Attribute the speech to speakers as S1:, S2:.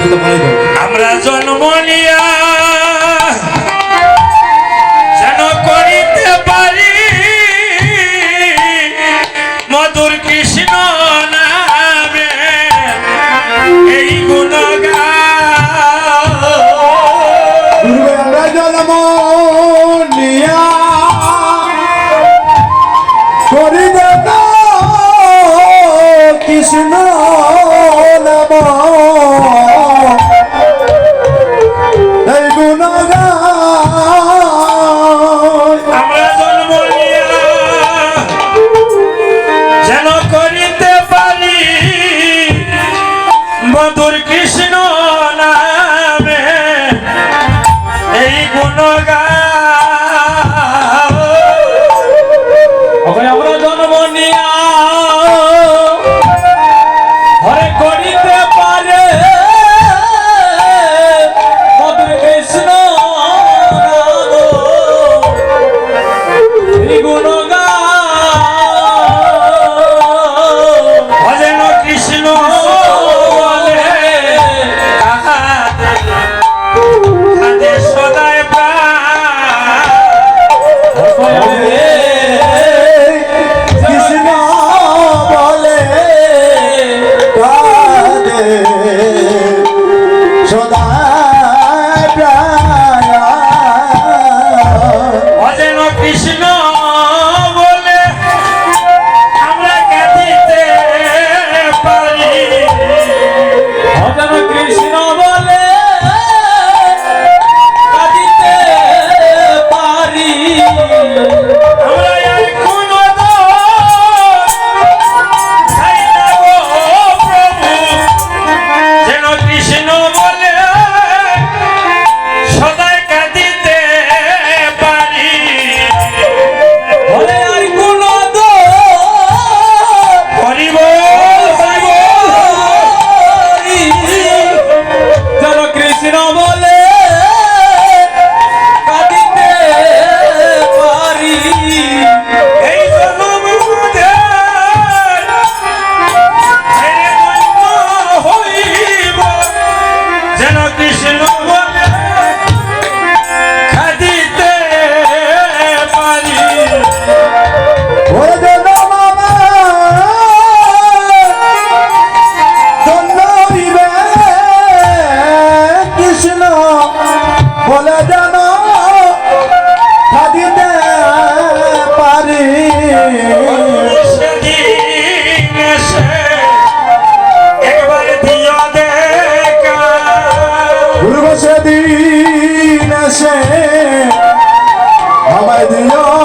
S1: আমরা জন্ম
S2: নিয়া যেন করিতে পারি। মধুর কৃষ্ণ নামে এই
S1: জন্ম নিয়া করিবে না কৃষ্ণ নাম
S2: हरे कोडी দেশে আমায়
S1: দিও